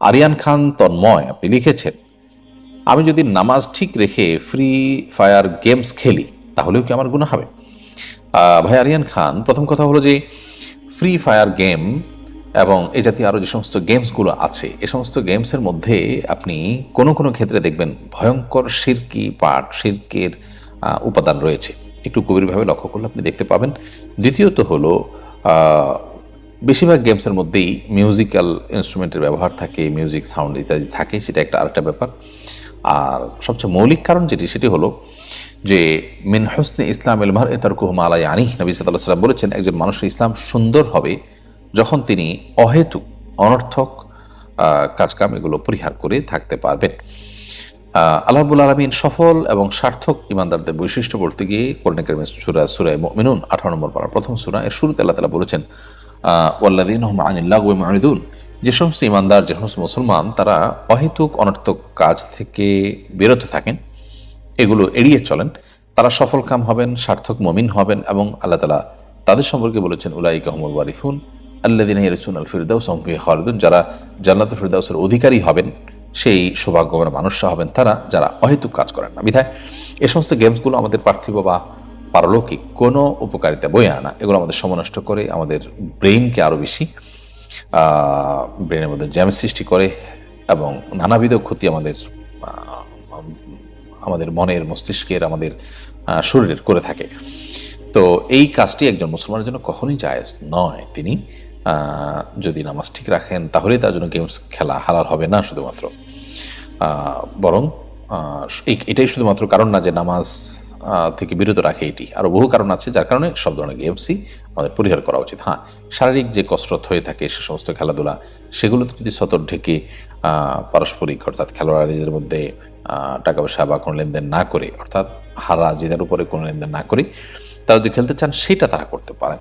আরিয়ান খান তন্ময়, আপনি লিখেছেন, আমি যদি নামাজ ঠিক রেখে ফ্রি ফায়ার গেমস খেলি, তাহলেও কি আমার গুণা হবে? ভাই আরিয়ান খান, প্রথম কথা হলো যে ফ্রি ফায়ার গেম এবং এ জাতীয় আরও যে সমস্ত গেমসগুলো আছে, এ সমস্ত গেমসের মধ্যে আপনি কোনো কোনো ক্ষেত্রে দেখবেন ভয়ঙ্কর শিরকি পাঠ শিরকের উপাদান রয়েছে। একটু গভীরভাবে লক্ষ্য করলে আপনি দেখতে পাবেন। দ্বিতীয়ত হলো বেশিরভাগ গেমসের মধ্যেই মিউজিক্যাল ইনস্ট্রুমেন্টের ব্যবহার থাকে মিউজিক সাউন্ড ইত্যাদি থাকে সেটা একটা আরেকটা ব্যাপার। আর সবচেয়ে মৌলিক কারণ যেটি সেটি হলো যে মিন হোসনে ইসলাম এলমার এ তার কুহমা আলাই আনি নবী সাল্লাহ সাল্লাম বলেছেন একজন মানুষের ইসলাম সুন্দর হবে যখন তিনি অহেতুক অনর্থক কাজকাম এগুলো পরিহার করে থাকতে পারবেন। আহ, আল্লাহ আলমিন সফল এবং সার্থক ইমানদারদের বৈশিষ্ট্য বলতে গিয়ে কোরআন সুরা সুরায় মিনুন আঠারো নম্বর পারা প্রথম সুরা এর শুরুতে আল্লাহ তালা বলেছেন ওয়াল্লাদিন আনিল্লাহ মাহিদুন যে সমস্ত ইমানদার, যে সমস্ত মুসলমান, তারা অহেতুক, অনর্থক কাজ থেকে বিরত থাকেন। এগুলো এড়িয়ে চলেন। তারা সফল কাম হবেন, সার্থক মমিন হবেন এবং আল্লাহ তালা তাদের সম্পর্কে বলেছেন উলাই কাহমুল ওয়ারিফুন আল্লাদিন ইয়ারসুন আল ফিরদাউস অম্পি খালিদুন। যারা জান্নাত ফিরদাউসের অধিকারী হবেন, সেই সৌভাগ্যবান মানুষরা হবেন তারা, যারা অহেতুক কাজ করেন না। বিধায় এ সমস্ত গেমসগুলো আমাদের পার্থিব বা পারলৌকিক কোনো উপকারিতা বয়ে আনা এগুলো আমাদের সমনষ্ট করে, আমাদের ব্রেইনকে আরও বেশি ব্রেনের মধ্যে জ্যাম সৃষ্টি করে এবং নানাবিধ ক্ষতি আমাদের আমাদের মনের মস্তিষ্কের, আমাদের শরীরের করে থাকে। তো এই কাজটি একজন মুসলমানের জন্য কখনোই জায়েজ নয়। তিনি যদি নামাজ ঠিক রাখেন, তাহলেই তার জন্য গেমস খেলা হালাল হবে না শুধুমাত্র। বরং এটাই শুধুমাত্র কারণ না যে নামাজ থেকে বিরত রাখে এটি। আরও বহু কারণ আছে, যার কারণে সব ধরনের গেমসই আমাদের পরিহার করা উচিত। হ্যাঁ শারীরিক যে কসরত হয়ে থাকে সে সমস্ত খেলাধুলা সেগুলোতে যদি সতর ঢেকে পারস্পরিক অর্থাৎ খেলোয়াড়দের মধ্যে টাকা পয়সা বা কোনো লেনদেন না করে, অর্থাৎ হারা জেতার উপরে কোনো লেনদেন না করে, তারা যদি খেলতে চান, সেটা তারা করতে পারেন।